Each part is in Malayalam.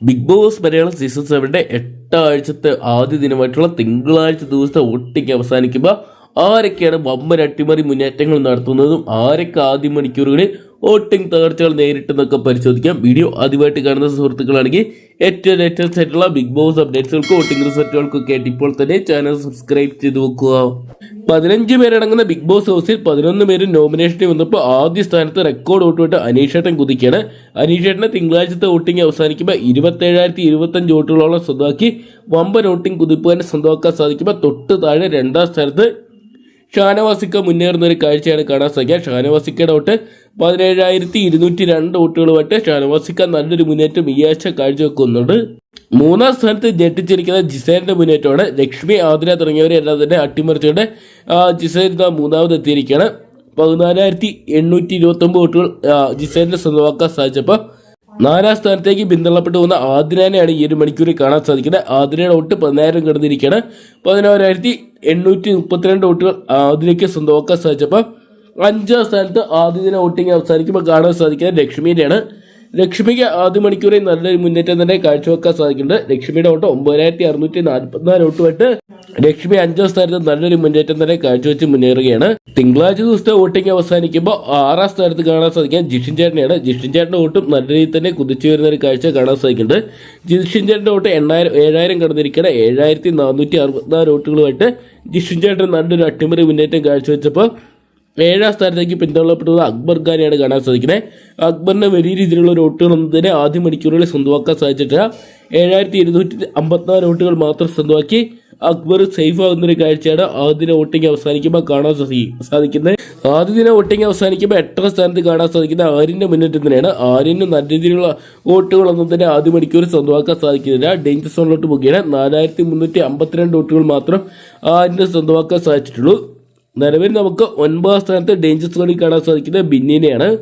ബിഗ് ബോസ് മലയാളം സീസൺ സെവന്റെ എട്ടാഴ്ചത്തെ ആദ്യ ദിനമായിട്ടുള്ള തിങ്കളാഴ്ച ദിവസത്തെ ഒട്ടിക്ക് അവസാനിക്കുമ്പോൾ ആരൊക്കെയാണ് വമ്പൻ അട്ടിമറി മുന്നേറ്റങ്ങൾ നടത്തുന്നതും ആരൊക്കെ ആദ്യ മണിക്കൂറുകളിൽ വോട്ടിംഗ് തകർച്ചകൾ നേരിട്ടെന്നൊക്കെ പരിശോധിക്കാം. വീഡിയോ ആദ്യമായിട്ട് കാണുന്ന സുഹൃത്തുക്കളാണെങ്കിൽ ഏറ്റവും ലേറ്റസ്റ്റ് ആയിട്ടുള്ള ബിഗ് ബോസ് അപ്ഡേറ്റ്സുകൾക്ക് വോട്ടിംഗ് റിസൾട്ടുകൾക്കൊക്കെ ആയിട്ട് ഇപ്പോൾ തന്നെ ചാനൽ സബ്സ്ക്രൈബ് ചെയ്ത് വെക്കുക. പതിനഞ്ച് പേരടങ്ങുന്ന ബിഗ് ബോസ് ഹൗസിൽ പതിനൊന്ന് പേര് നോമിനേഷനിൽ വന്നപ്പോൾ ആദ്യ സ്ഥാനത്ത് റെക്കോർഡ് വോട്ടുമായിട്ട് അനീഷേട്ടൻ കുതിക്കുകയാണ്. അനീഷേട്ടനെ തിങ്കളാഴ്ചത്തെ വോട്ടിംഗ് അവസാനിക്കുമ്പോൾ ഇരുപത്തേഴായിരത്തി ഇരുപത്തഞ്ച് വോട്ടുകളോളം സ്വന്തമാക്കി വമ്പൻ വോട്ടിംഗ് കുതിപ്പുകാരനെ സ്വന്തമാക്കാൻ സാധിക്കുമ്പോൾ തൊട്ട് താഴെ രണ്ടാം സ്ഥാനത്ത് ഷാനവാസിക്ക മുന്നേറുന്ന ഒരു കാഴ്ചയാണ് കാണാൻ സാധിക്കുക. ഷാനവാസിക്കയുടെ വോട്ട് പതിനേഴായിരത്തി ഇരുന്നൂറ്റി രണ്ട് വോട്ടുകളുമായിട്ട് ഷാനവാസിക്ക നല്ലൊരു മുന്നേറ്റം ഈ ആഴ്ച കാഴ്ചവെക്കുന്നുണ്ട്. മൂന്നാം സ്ഥാനത്ത് ഞെട്ടിച്ചിരിക്കുന്ന ജിസേലിന്റെ മുന്നേറ്റമാണ്. ലക്ഷ്മി ആതിര തുടങ്ങിയവരെല്ലാം തന്നെ അട്ടിമറിച്ചുകൊണ്ട് ജിസേൽ മൂന്നാമത് എത്തിയിരിക്കുകയാണ്. പതിനാലായിരത്തി എണ്ണൂറ്റി ഇരുപത്തൊമ്പത് വോട്ടുകൾ ആ, ജിസേലിന് സ്വന്തമാക്കാൻ സാധിച്ചപ്പോൾ നാലാം സ്ഥാനത്തേക്ക് പിന്തള്ളപ്പെട്ടു പോകുന്ന ആതിരാനെയാണ് ഈ ഒരു മണിക്കൂറിൽ കാണാൻ സാധിക്കുന്നത്. ആതിരയുടെ വോട്ട് പതിനായിരം കിടന്നിരിക്കുകയാണ്. പതിനാറായിരത്തി എണ്ണൂറ്റി മുപ്പത്തിരണ്ട് വോട്ടുകൾ ആതിരയ്ക്ക് സ്വന്തമാക്കാൻ സാധിച്ചപ്പോൾ അഞ്ചാം സ്ഥാനത്ത് ആദ്യ ദിന വോട്ടിംഗ് അവസാനിക്കുമ്പോൾ കാണാൻ സാധിക്കുന്നത് ലക്ഷ്മിയുടെയാണ്. ലക്ഷ്മിക്ക് ആദ്യ മണിക്കൂറിൽ നല്ലൊരു മുന്നേറ്റം തന്നെ കാഴ്ചവെക്കാൻ സാധിക്കുന്നുണ്ട്. ലക്ഷ്മിയുടെ വോട്ട് ഒമ്പതിനായിരത്തി അറുന്നൂറ്റി നാൽപ്പത്തിനാല് വോട്ടുമായിട്ട് ലക്ഷ്മി അഞ്ചാം സ്ഥാനത്ത് നല്ലൊരു മുന്നേറ്റം തന്നെ കാഴ്ചവെച്ച് മുന്നേറുകയാണ്. തിങ്കളാഴ്ച ദിവസത്തെ വോട്ടിംഗ് അവസാനിക്കുമ്പോൾ ആറാം സ്ഥാനത്ത് കാണാൻ സാധിക്കാൻ ജിഷിൻ ചേട്ടനെയാണ്. ജിഷിൻ ചേട്ടന്റെ വോട്ടും നല്ല രീതിയിൽ തന്നെ കുതിച്ചു വരുന്ന ഒരു കാഴ്ച കാണാൻ സാധിക്കുന്നുണ്ട്. ജിഷിൻ ചേട്ടന്റെ വോട്ട് എണ്ണായിരം ഏഴായിരം കടന്നിരിക്കുകയാണ്. ഏഴായിരത്തി നാനൂറ്റി അറുപത്തിനാല് വോട്ടുകളുമായിട്ട് ജിഷിൻ ചേട്ടൻ നല്ലൊരു അട്ടിമറി മുന്നേറ്റം കാഴ്ചവെച്ചപ്പോൾ ഏഴാം സ്ഥാനത്തേക്ക് പിന്തള്ളപ്പെട്ടത് അക്ബർ ഖാനെയാണ് കാണാൻ സാധിക്കുന്നത്. അക്ബറിന് വലിയ രീതിയിലുള്ള വോട്ടുകളൊന്നും തന്നെ ആദ്യ മണിക്കൂറുകളിൽ സ്വന്തമാക്കാൻ സാധിച്ചിട്ടില്ല. ഏഴായിരത്തി ഇരുന്നൂറ്റി അമ്പത്തിനാല് വോട്ടുകൾ മാത്രം സ്വന്തമാക്കി അക്ബർ സേഫ് ആകുന്ന ഒരു കാഴ്ചയാണ് ആദ്യ ദിന വോട്ടിംഗ് അവസാനിക്കുമ്പോൾ കാണാൻ സാധി- സാധിക്കുന്നത്. ആദ്യ ദിന വോട്ടിംഗ് അവസാനിക്കുമ്പോൾ എട്ടാം സ്ഥാനത്ത് കാണാൻ സാധിക്കുന്ന ആര്യന്റെ മുന്നേറ്റം തന്നെയാണ്. ആര്യന് നല്ല രീതിയിലുള്ള വോട്ടുകളൊന്നും തന്നെ ആദ്യ മണിക്കൂർ സ്വന്തമാക്കാൻ സാധിക്കുന്നില്ല. ഡേഞ്ചർ സോണിലോട്ട് പോകുകയാണ്. നാലായിരത്തി മുന്നൂറ്റി അമ്പത്തിരണ്ട് വോട്ടുകൾ മാത്രം ആര്യന് സ്വന്തമാക്കാൻ സാധിച്ചിട്ടുള്ളൂ. നിലവിൽ നമുക്ക് ഒൻപതാം സ്ഥാനത്ത് ഡേഞ്ചർ സോണിൽ കാണാൻ സാധിക്കുന്നത് ബിന്നിനെയാണ്.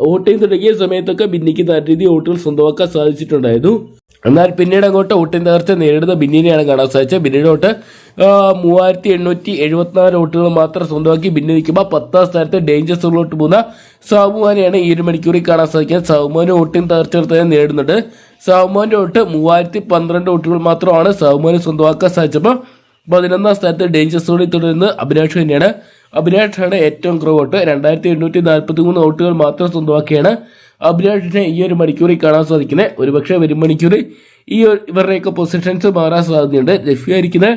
വോട്ടിംഗ് തുടങ്ങിയ സമയത്തൊക്കെ ബിന്നിക്ക് നല്ല രീതിയിൽ വോട്ടുകൾ സ്വന്തമാക്കാൻ സാധിച്ചിട്ടുണ്ടായിരുന്നു. എന്നാൽ പിന്നീട് അങ്ങോട്ട് വോട്ടിംഗ് തകർച്ച നേരിടുന്ന ബിന്നിനെയാണ് കാണാൻ സാധിച്ചത്. ആ, മൂവായിരത്തി എണ്ണൂറ്റി എഴുപത്തിനാല് വോട്ടുകൾ മാത്രം സ്വന്തമാക്കി ബിന്നി നിൽക്കുമ്പോൾ പത്താം സ്ഥാനത്ത് ഡേഞ്ചർ സോണിലോട്ട് പോകുന്ന സാബുമാനെയാണ് ഈ ഒരു മണിക്കൂറിൽ കാണാൻ സാധിക്കുന്നത്. സാബുമാന് വോട്ടിംഗ് തകർച്ച തന്നെ നേരിടുന്നുണ്ട്. സാബുമാന്റെ വോട്ട് മൂവായിരത്തി പന്ത്രണ്ട് വോട്ടുകൾ മാത്രമാണ് സാബുമാന് സ്വന്തമാക്കാൻ സാധിച്ചപ്പോൾ പതിനൊന്നാം സ്ഥാനത്ത് ഡേഞ്ചർ സോണിൽ തുടരുന്ന അഭിലാഷ് തന്നെയാണ്. അഭിലാഷാണ് ഏറ്റവും കുറവ് വോട്ട് രണ്ടായിരത്തി എണ്ണൂറ്റി നാൽപ്പത്തി മൂന്ന് വോട്ടുകൾ മാത്രം സ്വന്തമാക്കിയാണ് അഭിലാഷിനെ ഈ ഒരു മണിക്കൂറിൽ കാണാൻ സാധിക്കുന്നത്. ഒരുപക്ഷെ വരും മണിക്കൂറിൽ ഈ ഇവരുടെയൊക്കെ പൊസിഷൻസ് മാറാൻ സാധ്യതയുണ്ട്. ലഭ്യമായിരിക്കുന്ന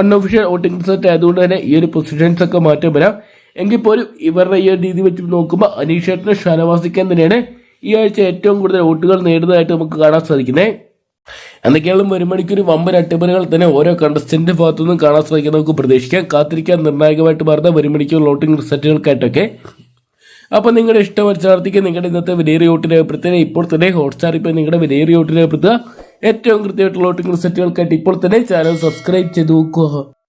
അൺഒഫീഷ്യൽ വോട്ടിംഗ് റിസൾട്ട് ആയതുകൊണ്ട് തന്നെ ഈ ഒരു പൊസിഷൻസ് ഒക്കെ മാറ്റം വരാം. എങ്കിൽ പോലും ഇവരുടെ ഈ ഒരു രീതി വെച്ച് നോക്കുമ്പോൾ അനീഷേട്ടന് ഷാനവാസിക്കാൻ തന്നെയാണ് ഈ ആഴ്ച ഏറ്റവും കൂടുതൽ വോട്ടുകൾ നേടുന്നതായിട്ട് നമുക്ക് കാണാൻ സാധിക്കുന്നത്. എന്തൊക്കെയാണ് ഒരു മണിക്കൂർ വമ്പൻ അട്ടിമറികൾ തന്നെ ഓരോ കണ്ടസ്റ്റന്റ് ഭാഗത്തുനിന്നും കാണാൻ സാധിക്കാൻ നമുക്ക് പ്രതീക്ഷിക്കാം. കാത്തിരിക്കാൻ നിർണായകമായിട്ട് മാറുന്ന ഒരു മണിക്കൂർ വോട്ടിംഗ് റിസൾട്ടുകൾക്കായിട്ടൊക്കെ അപ്പോൾ നിങ്ങളുടെ ഇഷ്ടം മത്സരാർത്ഥിക്ക് നിങ്ങളുടെ ഇന്നത്തെ വിലയേറിയ വോട്ടിനെ അഭിപ്രായത്തിന് ഇപ്പോൾ തന്നെ ഹോട്ട്സ്റ്റാർ ഇപ്പോൾ നിങ്ങളുടെ വിലയേറിയ വോട്ടിനെ അഭിപ്രായ ഏറ്റവും കൃത്യമായിട്ടുള്ള വോട്ടിംഗ് റിസൾട്ടുകൾക്കായിട്ട് ഇപ്പോൾ തന്നെ ചാനൽ സബ്സ്ക്രൈബ് ചെയ്ത് നോക്കുക.